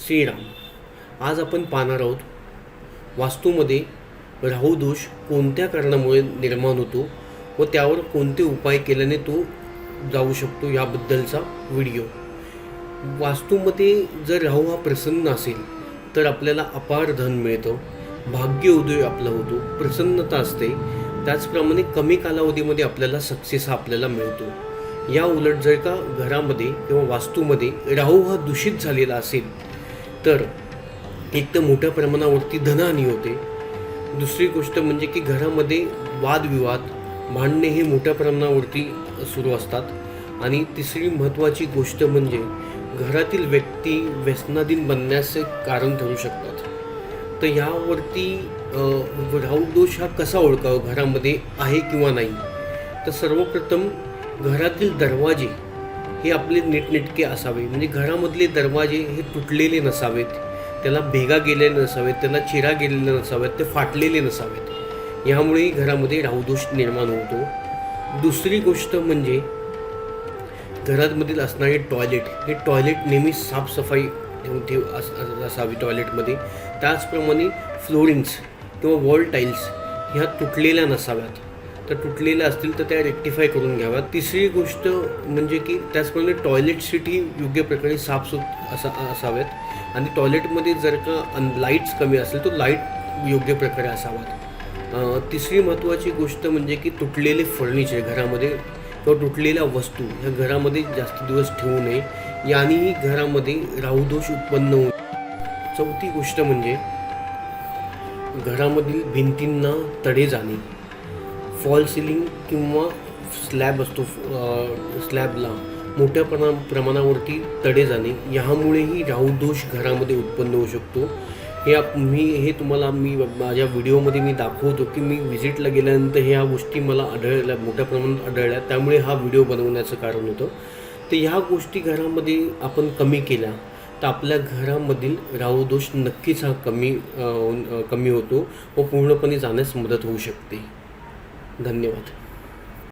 श्रीराम आज आपण पाहणार आहोत वास्तूमध्ये राहू दोष कोणत्या कारणामुळे निर्माण होतो व त्यावर कोणते उपाय केल्याने तो जाऊ शकतो याबद्दलचा व्हिडिओ. वास्तूमध्ये जर राहू हा प्रसन्न असेल तर आपल्याला अपार धन मिळतं भाग्य उदय आपला होतो प्रसन्नता असते त्याचप्रमाणे कमी कालावधीमध्ये आपल्याला सक्सेस हा आपल्याला मिळतो. या उलट जर का घरामध्ये किंवा वास्तूमध्ये राहू हा दूषित झालेला असेल तर एक तर मोठ्या प्रमाणावरती धनहानी होते. दुसरी गोष्ट म्हणजे की घरामध्ये वादविवाद भांडणे हे मोठ्या प्रमाणावरती सुरू असतात. आणि तिसरी महत्त्वाची गोष्ट म्हणजे घरातील व्यक्ती व्यसनाधीन बनण्याचे कारण ठरू शकतात. तर यावरती राहू दोष हा कसा ओळखावा? घरामध्ये आहे किंवा नाही? तर सर्वप्रथम घरातील दरवाजे हे आपले नीटनेटके असावे. म्हणजे घरामधले दरवाजे हे तुटलेले नसावेत. त्याला भेगा गेलेले नसावेत त्याला चिरा गेलेले नसावेत ते फाटलेले नसावेत. यामुळेही घरामध्ये राहुदोष निर्माण होतो. दुसरी गोष्ट म्हणजे घरामधील असणारे टॉयलेट. हे टॉयलेट नेहमी साफसफाई ठेवून ठेव अस- असावी टॉयलेटमध्ये. त्याचप्रमाणे फ्लोरिंग्स किंवा वॉल टाईल्स ह्या तुटलेल्या नसाव्यात. तर तुटलेल्या असतील तर त्या रेक्टिफाय करून घ्याव्यात. तिसरी गोष्ट म्हणजे की त्याचप्रमाणे टॉयलेट सीट ही योग्य प्रकारे साफसूत असा असाव्यात आणि टॉयलेटमध्ये जर का अन लाईट्स कमी असेल तर लाइट योग्य प्रकारे असावात. तिसरी महत्त्वाची गोष्ट म्हणजे की तुटलेले फर्निचर घरामध्ये किंवा तुटलेल्या वस्तू ह्या घरामध्ये जास्त दिवस ठेवू नये. यानेही घरामध्ये राहुदोष उत्पन्न होऊ चौथी गोष्ट म्हणजे घरामधील भिंतींना तडे जाणे. फॉल सिलिंग किंवा स्लॅब असतो स्लॅबला मोठ्या प्रमा प्रमाणावरती तडे जाणे ह्यामुळेही राहुदोष घरामध्ये उत्पन्न होऊ शकतो. हे आप मी हे तुम्हाला मी माझ्या व्हिडिओमध्ये मी दाखवतो की मी व्हिजिटला गेल्यानंतर ह्या गोष्टी मला आढळल्या मोठ्या प्रमाणात आढळल्या. त्यामुळे हा व्हिडिओ बनवण्याचं कारण होतं. तर ह्या गोष्टी घरामध्ये आपण कमी केल्या तर आपल्या घरामधील राहुदोष नक्कीच हा कमी कमी होतो व पूर्णपणे जाण्यास मदत होऊ शकते. धन्यवाद.